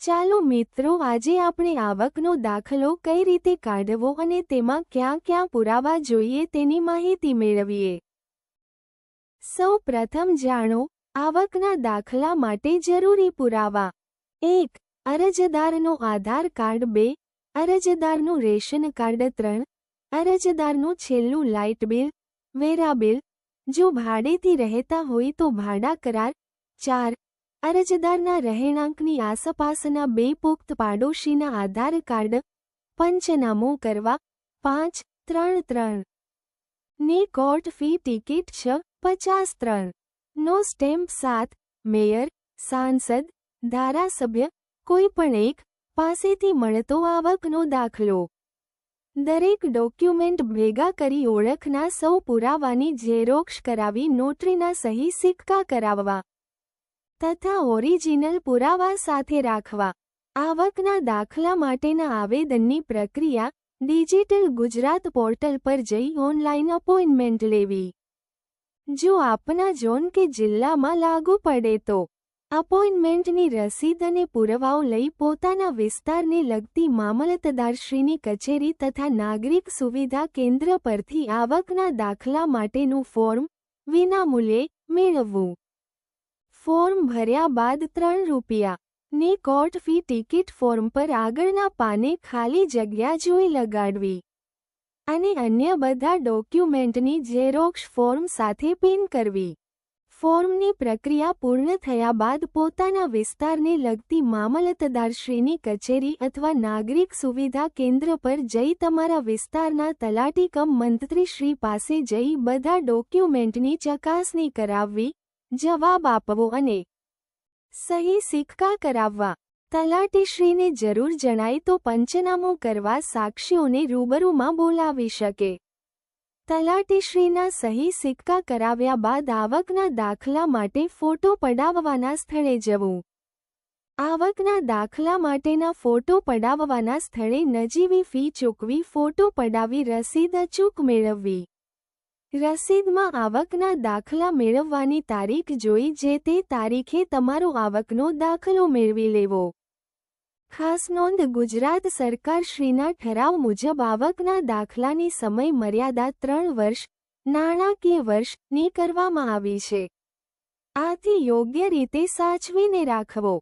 ચાલો મિત્રો, આજે આપણે આવકનો દાખલો કઈ રીતે કાઢવો અને તેમાં ક્યાં ક્યાં પુરાવા જોઈએ તેની માહિતી મેળવીએ. સૌ પ્રથમ જાણો, આવકના દાખલા માટે જરૂરી પુરાવા. એક, અરજદારનો આધાર કાર્ડ. બે, અરજદારનું રેશન કાર્ડ. ત્રણ, અરજદારનું છેલ્લું લાઇટ બિલ. વેરા બિલ. જો ભાડેથી રહેતા હોય તો ભાડા કરાર. ચાર અરજદારના રહેણાંકની આસપાસના બે પુખ્ત પાડોશીના આધાર કાર્ડ, પંચનામું કરવા, પાંચ, ત્રણ ત્રણ. ને કોર્ટ ફી ટિકિટ છ, પચાસ, ત્રણ. નો સ્ટેમ્પ સાત, મેયર, સાંસદ, ધારાસભ્ય, કોઈ પણ એક, પાસેથી મળતો આવકનો દાખલો. દરેક ડોક્યુમેન્ટ ભેગા કરી ઓળખના સૌ પુરાવાની ઝેરોક્ષ કરાવી નોટરીના સહી સિક્કા કરાવવા. તથા ઓરિજિનલ પુરાવા સાથે રાખવા. આવકના દાખલા માટેના આવેદનની પ્રક્રિયા ડિજિટલ ગુજરાત પોર્ટલ પર જઈ ઓનલાઈન અપોઇન્ટમેન્ટ લેવી. જો આપના ઝોન કે જિલ્લામાં લાગુ પડે તો અપોઇન્ટમેન્ટની રસીદ અને પુરાવાઓ લઈ પોતાના વિસ્તારને લગતી મામલતદારશ્રીની કચેરી તથા નાગરિક સુવિધા કેન્દ્ર પરથી આવકના દાખલા માટેનું ફોર્મ વિનામૂલ્યે મેળવવું. ફોર્મ ભર્યા બાદ ત્રણ રૂપિયા. ને કોર્ટ ફી ટિકિટ ફોર્મ પર આગળના પાને ખાલી જગ્યા જોઈ લગાડવી. અને અન્ય બધા ડોક્યુમેન્ટની ઝેરોક્ષ ફોર્મ સાથે પિન કરવી. ફોર્મની પ્રક્રિયા પૂર્ણ થયા બાદ પોતાના વિસ્તારને લગતી મામલતદારશ્રીની કચેરી અથવા નાગરિક સુવિધા કેન્દ્ર પર જઈ તમારા વિસ્તારના તલાટી કમ મંત્રીશ્રી પાસે જઈ બધા ડોક્યુમેન્ટની ચકાસણી કરાવવી જવાબ આપવો અને સહી સિક્કા કરાવવા. તલાટીશ્રીને જરૂર જણાય તો પંચનામું કરવા સાક્ષીઓને રૂબરૂમાં બોલાવી શકે. તલાટીશ્રીના સહી સિક્કા કરાવ્યા બાદ આવકના દાખલા માટે ફોટો પડાવવાના સ્થળે જવું. આવકના દાખલા માટેના ફોટો પડાવવાના સ્થળે નજીવી ફી ચૂકવી ફોટો પડાવી રસીદ અચૂક મેળવવી. રસીદમાં આવકના દાખલા મેળવવાની તારીખ જોઈ જે તે તારીખે તમારો આવકનો દાખલો મેળવી લેવો. ખાસ નોંધ ગુજરાત સરકાર શ્રીના ઠરાવ મુજબ આવકના દાખલાની સમય મર્યાદા ત્રણ વર્ષ, નાણાકીય વર્ષની કરવામાં આવી છે. આથી યોગ્ય રીતે સાચવીને રાખવો.